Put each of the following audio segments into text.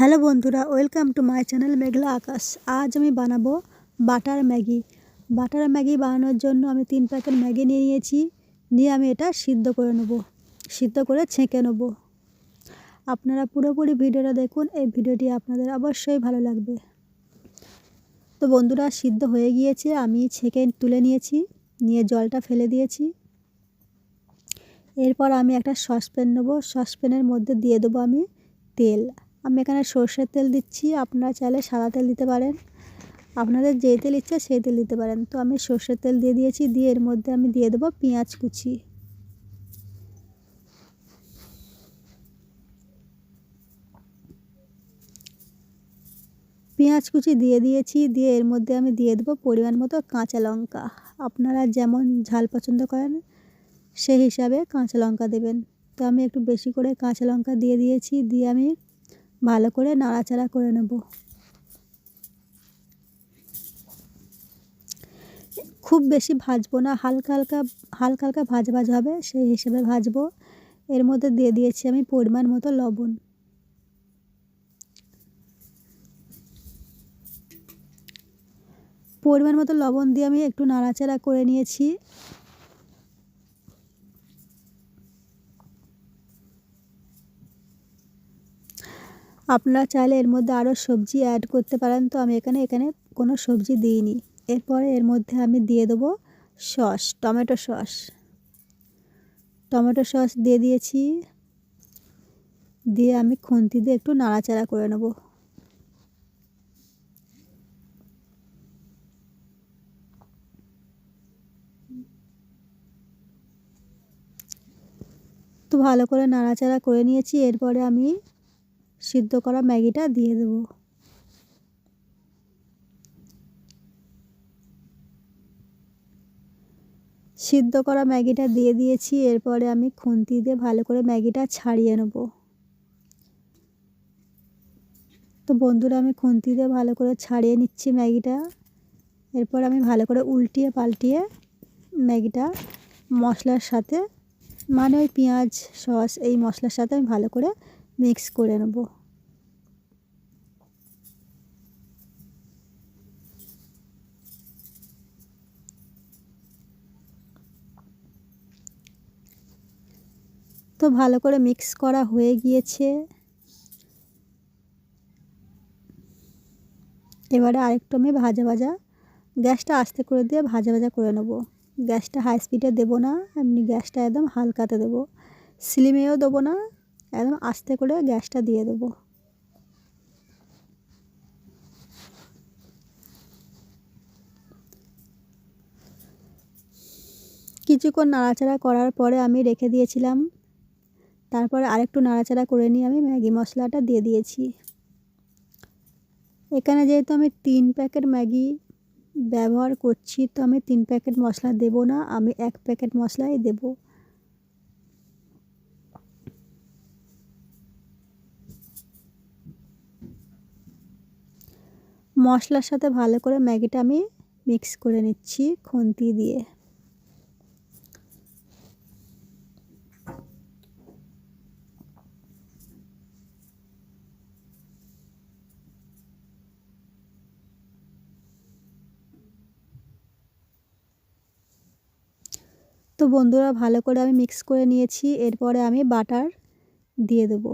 Hello বন্ধুরা, welcome to my channel Meghla Akash. আজ আমি বানাবো বাটার ম্যাগি। বাটার ম্যাগি বানানোর জন্য আমি তিন প্যাকেট ম্যাগি নিয়ে নিয়েছি। নিয়ে আমি এটা সিদ্ধ করে নেব, সিদ্ধ করে ছেঁকে নেব। আপনারা পুরোপুরি ভিডিওটা দেখুন, এই ভিডিওটি আপনাদের অবশ্যই ভালো লাগবে। তো বন্ধুরা, সিদ্ধ হয়ে গিয়েছে, আমি ছেঁকে তুলে নিয়েছি, নিয়ে জলটা ফেলে দিয়েছি। এরপর আমি একটা সসপ্যান নেব, সসপ্যানের মধ্যে দিয়ে দেবো আমি তেল। আমি এখানে সর্ষের তেল দিচ্ছি। আপনারা চাইলে সাদা তেল দিতে পারেন। আপনাদের যেই তেল ইচ্ছা সেই তেল দিতে পারেন। তো আমি সর্ষের তেল দিয়ে দিয়েছি। দিয়ে এর মধ্যে আমি দিয়ে দেবো পেঁয়াজ কুচি। পেঁয়াজ কুচি দিয়ে দিয়েছি। দিয়ে এর মধ্যে আমি দিয়ে দেবো পরিমাণ মতো কাঁচা লঙ্কা। আপনারা যেমন ঝাল পছন্দ করেন, সেই হিসাবে কাঁচা লঙ্কা দেবেন। তো আমি একটু বেশি করে কাঁচা লঙ্কা দিয়ে দিয়েছি। দিয়ে আমি ভালো করে নাড়াচাড়া করে নেব। খুব বেশি ভাজবো না, হালকা হালকা হালকা হালকা ভাজা ভাজা হবে, সেই হিসেবে ভাজবো। এর মধ্যে দিয়ে দিয়েছি আমি পরিমাণ মতো লবণ। পরিমাণ মতো লবণ দিয়ে আমি একটু নাড়াচাড়া করে নিয়েছি। আপনারা চাইলে এর মধ্যে আরও সবজি অ্যাড করতে পারেন। তো আমি এখানে এখানে কোনো সবজি দিইনি। এরপরে এর মধ্যে আমি দিয়ে দেবো sauce, tomato sauce. Tomato sauce দিয়ে দিয়েছি। দিয়ে আমি খুন্তি দিয়ে একটু নাড়াচাড়া করে নেব। তো ভালো করে নাড়াচাড়া করে নিয়েছি। এরপরে আমি সিদ্ধ করা ম্যাগিটা দিয়ে দেব। সিদ্ধ করা ম্যাগিটা দিয়ে দিয়েছি, এরপরে আমি খুন্তি দিয়ে ভালো করে ম্যাগিটা ছাড়িয়ে নেব। তো বন্ধুরা, আমি খুন্তি দিয়ে ভালো করে ছাড়িয়ে নিচ্ছি ম্যাগিটা। এরপর আমি ভালো করে উল্টিয়ে পাল্টিয়ে ম্যাগিটা মশলার সাথে মানে ওই পেঁয়াজ, সস, এই মশলার সাথে আমি ভালো করে মিক্স করে নেব। তো ভালো করে মিক্স করা হয়ে গিয়েছে। এবারে আরেকটু আমি ভাজা ভাজা গ্যাসটা আস্তে করে দিয়ে ভাজা ভাজা করে নেব। গ্যাসটা হাই স্পিডে দেবো না, এমনি গ্যাসটা একদম হালকাতে দেবো। স্লিমেও দেবো না, একদম আস্তে করে গ্যাসটা দিয়ে দেবো। কিছুক্ষণ নাড়াচাড়া করার পরে আমি রেখে দিয়েছিলাম তারপরে আরেকটু নাড়াচাড়া করে নিয়ে আমি ম্যাগি মশলাটা দিয়ে দিয়েছি। এখানে যেহেতু আমি তিন প্যাকেট ম্যাগি ব্যবহার করছি, তো আমি তিন প্যাকেট মশলা দেব না, আমি এক প্যাকেট মশলাই দেবো। মশলার সাথে ভালো করে ম্যাগিটা আমি মিক্স করে নিচ্ছি খুন্তি দিয়ে। তো বন্ধুরা ভালো করে আমি মিক্স করে নিয়েছি, এরপরে আমি বাটার দিয়ে দেবো।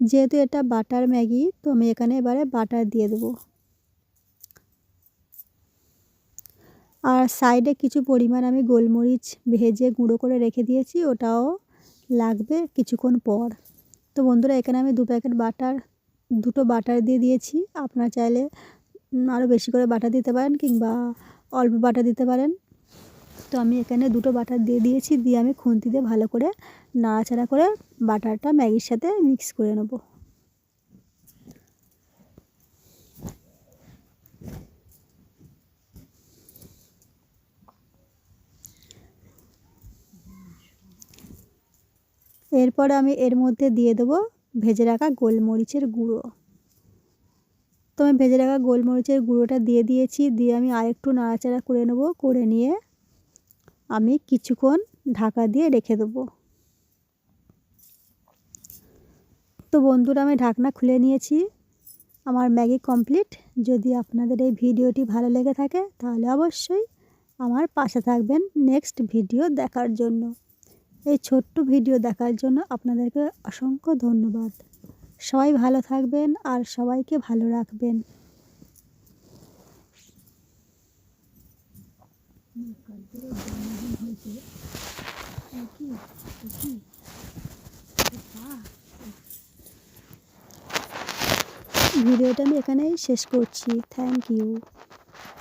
যেহেতু এটা বাটার ম্যাগি, তো আমি এখানে এবারে বাটার দিয়ে দেবো। আর সাইডে কিছু পরিমাণ আমি গোলমরিচ ভেজে গুঁড়ো করে রেখে দিয়েছি, ওটাও লাগবে কিছুক্ষণ পর। তো বন্ধুরা, এখানে আমি দু প্যাকেট বাটার দুটো বাটার দিয়ে দিয়েছি। আপনারা চাইলে আরও বেশি করে বাটার দিতে পারেন কিংবা অল্প বাটার দিতে পারেন। তো আমি এখানে দুটো বাটার দিয়ে দিয়েছি, দিয়ে আমি খুন্তি দিয়ে ভালো করে নাড়াচাড়া করে বাটারটা ম্যাগির সাথে মিক্স করে নেব। এরপর আমি এর মধ্যে দিয়ে দেবো ভেজে রাখা গোলমরিচের গুঁড়ো। তো আমি ভেজে রাখা গোলমরিচের গুঁড়োটা দিয়ে দিয়েছি, দিয়ে আমি আরেকটু নাড়াচাড়া করে নেব, করে নিয়ে আমি কিছুক্ষণ ঢাকা দিয়ে রেখে দেবো। তো বন্ধুরা, আমি ঢাকনা খুলে নিয়েছি। আমার ম্যাগি কমপ্লিট। যদি আপনাদের এই ভিডিওটি ভালো লেগে থাকে, তাহলে অবশ্যই আমার পাশে থাকবেন নেক্সট ভিডিও দেখার জন্য। এই ছোট্ট ভিডিও দেখার জন্য আপনাদেরকে অসংখ্য ধন্যবাদ। সবাই ভালো থাকবেন আর সবাইকে ভালো রাখবেন। ভিডিওটা আমি এখানেই শেষ করছি। Thank you